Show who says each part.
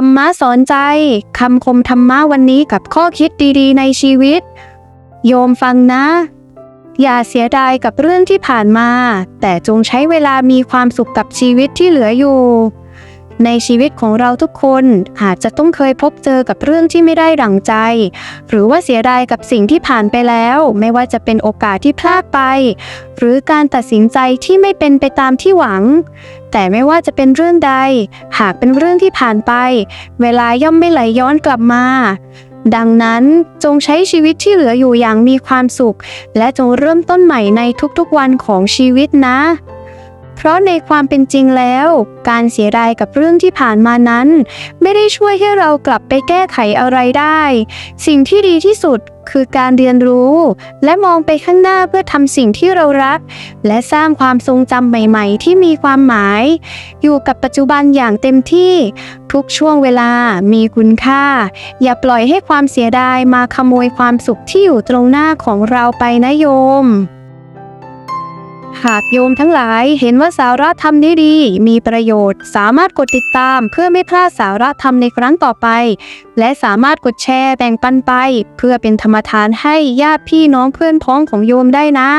Speaker 1: รรมะสอนใจ คำคมธรรมะวันนี้กับข้อคิดดีๆ ในชีวิต โยมฟังนะ อย่าเสียดายกับเรื่องที่ผ่านมา แต่จงใช้เวลามีความสุขกับชีวิตที่เหลืออยู่ ในชีวิตของเราทุกคนอาจจะต้องเคยพบเจอกับเรื่องที่ไม่ได้ดั่งใจ หรือว่าเสียดายกับสิ่งที่ผ่านไปแล้ว ไม่ว่าจะเป็นโอกาสที่พลาดไป หรือการตัดสินใจที่ไม่เป็นไปตามที่หวัง แต่ไม่ว่าจะเป็นเรื่องใด หากเป็นเรื่องที่ผ่านไป เวลาย่อมไม่ไหลย้อนกลับมาดังนั้นจงใช้ชีวิตที่เหลืออยู่อย่างมีความสุข และจงเริ่มต้นใหม่ในทุกๆวันของชีวิตนะ เพราะในความเป็นจริงแล้ว การเสียดายกับเรื่องที่ผ่านมานั้น ไม่ได้ช่วยให้เรากลับไปแก้ไขอะไรได้ สิ่งที่ดีที่สุดคือการเรียนรู้ และมองไปข้างหน้าเพื่อทำสิ่งที่เรารัก และสร้างความทรงจำใหม่ๆ ที่มีความหมาย อยู่กับปัจจุบันอย่างเต็มที่ ทุกช่วงเวลามีคุณค่า อย่าปล่อยให้ความเสียดายมาขโมยความสุขที่อยู่ตรงหน้าของเราไปนะโยม หากโยมทั้งหลายเห็นว่าสาระธรรมนี้ดี มีประโยชน์ สามารถกดติดตามเพื่อไม่พลาดสาระธรรมในครั้งต่อไป และสามารถกดแชร์แบ่งปันไป เพื่อเป็นธรรมทานให้ญาติพี่น้องเพื่อนพ้องของโยมได้นะ